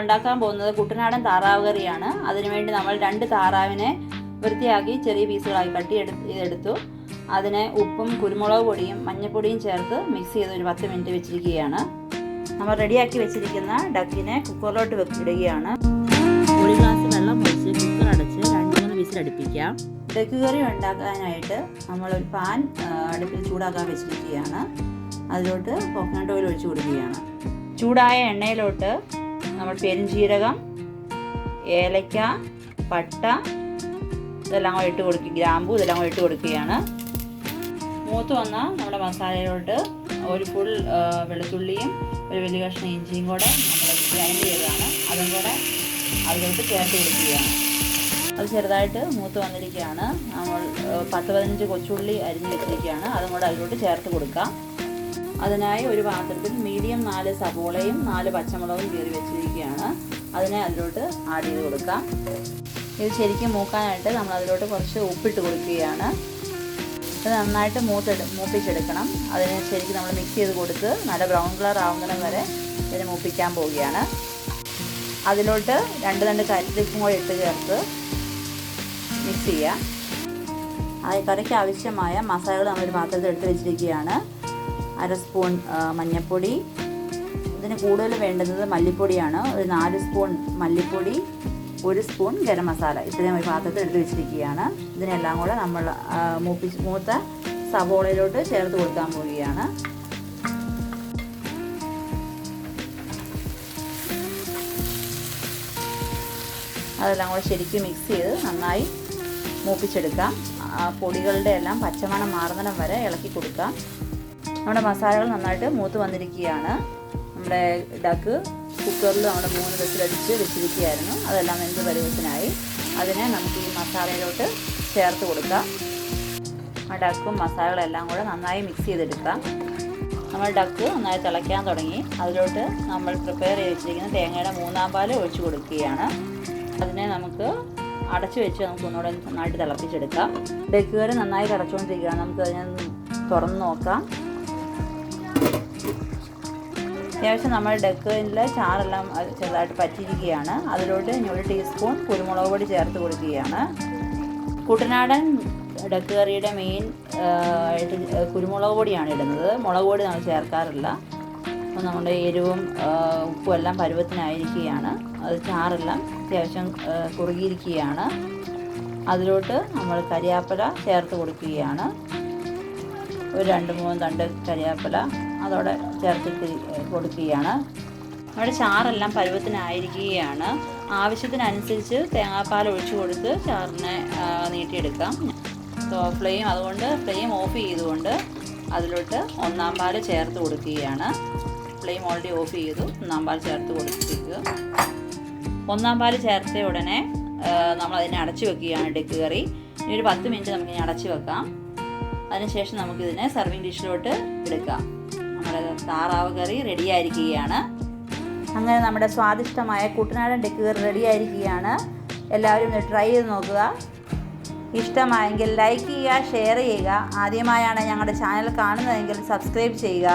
ഉണ്ടാക്കാൻ പോകുന്നത് കുട്ടനാടൻ താറാവ് കറിയാണ് അതിനുവേണ്ടി നമ്മൾ രണ്ട് താറാവിനെ വൃത്തിയാക്കി ചെറിയ പീസുകളായി കട്ടി എടുത്ത്. അതിനെ ഉപ്പും കുരുമുളക് പൊടിയും മഞ്ഞൾപ്പൊടിയും ചേർത്ത് മിക്സ് ചെയ്ത് ഒരു പത്ത് മിനിറ്റ് വെച്ചിരിക്കുകയാണ്. നമ്മൾ റെഡിയാക്കി വെച്ചിരിക്കുന്ന ഡക്കിനെ കുക്കറിലോട്ട് വെച്ചിടുകയാണ് ഒരു ഗ്ലാസ് വെള്ളം ഒഴിച്ച് കുക്കർ അടച്ച് രണ്ട് മൂന്ന് വിസിൽ അടുപ്പിക്കാം. ഡക്ക് കറി ഉണ്ടാക്കാനായിട്ട് ഒരു പാൻ അടുപ്പിൽ ചൂടാക്കാൻ വെച്ചിരിക്കുകയാണ്. അതിലോട്ട് കോക്കനട്ട് ഓയിൽ ഒഴിച്ചു കൊടുക്കുകയാണ്. ചൂടായ എണ്ണയിലോട്ട് നമ്മൾ പെരുംജീരകം ഏലക്ക പട്ട ഇതെല്ലാം കൂടെ ഇട്ട് കൊടുക്കുക ഗ്രാമ്പു ഇതെല്ലാം കൂടെ ഇട്ട് കൊടുക്കുകയാണ്. മൂത്ത് വന്ന നമ്മുടെ മസാലയിലോട്ട് ഒരു ഫുൾ വെളുത്തുള്ളിയും ഒരു വലിയ കഷ്ണം ഇഞ്ചിയും കൂടെ നമ്മൾ ഗ്രൈൻഡ് ചെയ്തതാണ്. അതും കൂടെ അതിലോട്ട് ചേർത്ത് കൊടുക്കുകയാണ്. അത് ചെറുതായിട്ട് മൂത്ത് വന്നിരിക്കുകയാണ്. നമ്മൾ പത്ത് പതിനഞ്ച് കൊച്ചുള്ളി അരിഞ്ഞ് വെച്ചിരിക്കുകയാണ്. അതും കൂടെ അതിലോട്ട് ചേർത്ത് കൊടുക്കാം. അതിനായി ഒരു പാത്രത്തിൽ മീഡിയം നാല് സബോളയും നാല് പച്ചമുളകും കീറി വെച്ചിരിക്കുകയാണ്. അതിനെ അതിലോട്ട് ആഡ് ചെയ്ത് കൊടുക്കാം. ഇത് ശരിക്കും മൂക്കാനായിട്ട് നമ്മൾ അതിലോട്ട് കുറച്ച് ഉപ്പിട്ട് കൊടുക്കുകയാണ്. ഇത് നന്നായിട്ട് മൂത്തെടു മൂപ്പിച്ചെടുക്കണം. അതിന് ശരിക്കും നമ്മൾ മിക്സ് ചെയ്ത് കൊടുത്ത് നല്ല ബ്രൗൺ കളർ ആവുന്നിടം വരെ ഇതിനെ മൂപ്പിക്കാൻ പോവുകയാണ്. അതിലോട്ട് രണ്ട് രണ്ട് കരിലിപ്പും കൂടി ഇട്ട് ചേർത്ത് മിക്സ് ചെയ്യാം. ആ കറിക്ക് ആവശ്യമായ മസാലകൾ നമ്മളൊരു പാത്രത്തിൽ എടുത്ത് വെച്ചിരിക്കുകയാണ്. അര സ്പൂൺ മഞ്ഞൾപ്പൊടി. ഇതിന് കൂടുതൽ വേണ്ടുന്നത് മല്ലിപ്പൊടിയാണ്. ഒരു നാല് സ്പൂൺ മല്ലിപ്പൊടി ഒരു സ്പൂൺ ഗരം മസാല. ഇത്രയും ഒരു പാത്രത്തിൽ എടുത്ത് വെച്ചിരിക്കുകയാണ്. ഇതിനെല്ലാം കൂടെ നമ്മൾ മൂപ്പി മൂത്ത സവോളയിലോട്ട് ചേർത്ത് കൊടുക്കാൻ പോവുകയാണ്. അതെല്ലാം കൂടെ ശരിക്കും മിക്സ് ചെയ്ത് നന്നായി മൂപ്പിച്ചെടുക്കാം. പൊടികളുടെ എല്ലാം പച്ചമണം മാറുന്നിടം വരെ ഇളക്കി കൊടുക്കാം. നമ്മുടെ മസാലകൾ നന്നായിട്ട് മൂത്ത് വന്നിരിക്കുകയാണ്. നമ്മുടെ ഡക്ക് കുക്കറിൽ നമ്മുടെ മൂന്ന് വിസിലടിച്ച് വെച്ചിരിക്കുകയായിരുന്നു. അതെല്ലാം വെന്ത് പരുവത്തിനായി. അതിനെ നമുക്ക് ഈ മസാലയിലോട്ട് ചേർത്ത് കൊടുക്കാം. ആ ഡക്കും മസാലകളെല്ലാം കൂടെ നന്നായി മിക്സ് ചെയ്തെടുക്കാം. നമ്മൾ ഡക്ക് നന്നായി തിളയ്ക്കാൻ തുടങ്ങി. അതിലോട്ട് നമ്മൾ പ്രിപ്പയർ ചെയ്ത് വെച്ചിരിക്കുന്ന തേങ്ങയുടെ മൂന്നാം പാൽ ഒഴിച്ചു കൊടുക്കുകയാണ്. അതിനെ നമുക്ക് അടച്ചു വെച്ച് നമുക്ക് ഒന്നുകൂടെ നന്നായിട്ട് തിളപ്പിച്ചെടുക്കാം. ഡക്ക് നന്നായി തിളച്ചുകൊണ്ടിരിക്കുകയാണ്. നമുക്ക് അതിനെ തുറന്ന് നോക്കാം. അത്യാവശ്യം നമ്മൾ ഡക്കിലെ ചാറെല്ലാം ചെറുതായിട്ട് പറ്റിയിരിക്കുകയാണ്. അതിലോട്ട് ഒരു ടീസ്പൂൺ കുരുമുളക് പൊടി ചേർത്ത് കൊടുക്കുകയാണ്. കുട്ടനാടൻ ഡക്ക് കറിയുടെ മെയിൻ ആയിട്ട് കുരുമുളക് പൊടിയാണ് ഇടുന്നത്. മുളക് പൊടി നമ്മൾ ചേർക്കാറില്ല. അപ്പോൾ നമ്മുടെ എരിവും ഉപ്പും എല്ലാം പരുവത്തിനായിരിക്കുകയാണ്. അത് ചാറെല്ലാം അത്യാവശ്യം കുറുകിയിരിക്കുകയാണ്. അതിലോട്ട് നമ്മൾ കരിയാപ്പല ചേർത്ത് കൊടുക്കുകയാണ്. ഒരു രണ്ട് മൂന്ന് തണ്ട് കരിയാപ്പില അതോടെ ചേർത്തിട്ട് കൊടുക്കുകയാണ്. നമ്മുടെ ചാറെല്ലാം പരുവത്തിനായിരിക്കുകയാണ്. ആവശ്യത്തിനനുസരിച്ച് തേങ്ങാപ്പാൽ ഒഴിച്ചു കൊടുത്ത് ചാറിനെ നീട്ടിയെടുക്കാം. സോ ഫ്ലെയിം അതുകൊണ്ട് ഫ്ലെയിം ഓഫ് ചെയ്തുകൊണ്ട് അതിലോട്ട് ഒന്നാം പാൽ ചേർത്ത് കൊടുക്കുകയാണ്. ഫ്ലെയിം ഓൾറെഡി ഓഫ് ചെയ്തു. ഒന്നാം പാൽ ചേർത്ത് കൊടുത്തിരിക്കുക. ഒന്നാം പാൽ ചേർത്ത ഉടനെ നമ്മൾ അതിനെ അടച്ചു വെക്കുകയാണ് ഡെക്ക് കറി. ഇനി ഒരു പത്ത് മിനിറ്റ് നമുക്ക് ഇനി അടച്ചു വെക്കാം. അതിനുശേഷം നമുക്കിതിനെ സർവിങ് ഡിഷിലോട്ട് എടുക്കാം. നമ്മുടെ താറാവ് കറി റെഡി ആയിരിക്കുകയാണ് അങ്ങനെ നമ്മുടെ സ്വാദിഷ്ടമായ കുട്ടനാടൻ ഡെക്ക് കറി റെഡി ആയിരിക്കുകയാണ് എല്ലാവരും ഒന്ന് ട്രൈ ചെയ്ത് നോക്കുക. ഇഷ്ടമായെങ്കിൽ ലൈക്ക് ചെയ്യുക ഷെയർ ചെയ്യുക. ആദ്യമായാണ് ഞങ്ങളുടെ ചാനൽ കാണുന്നതെങ്കിൽ സബ്സ്ക്രൈബ് ചെയ്യുക.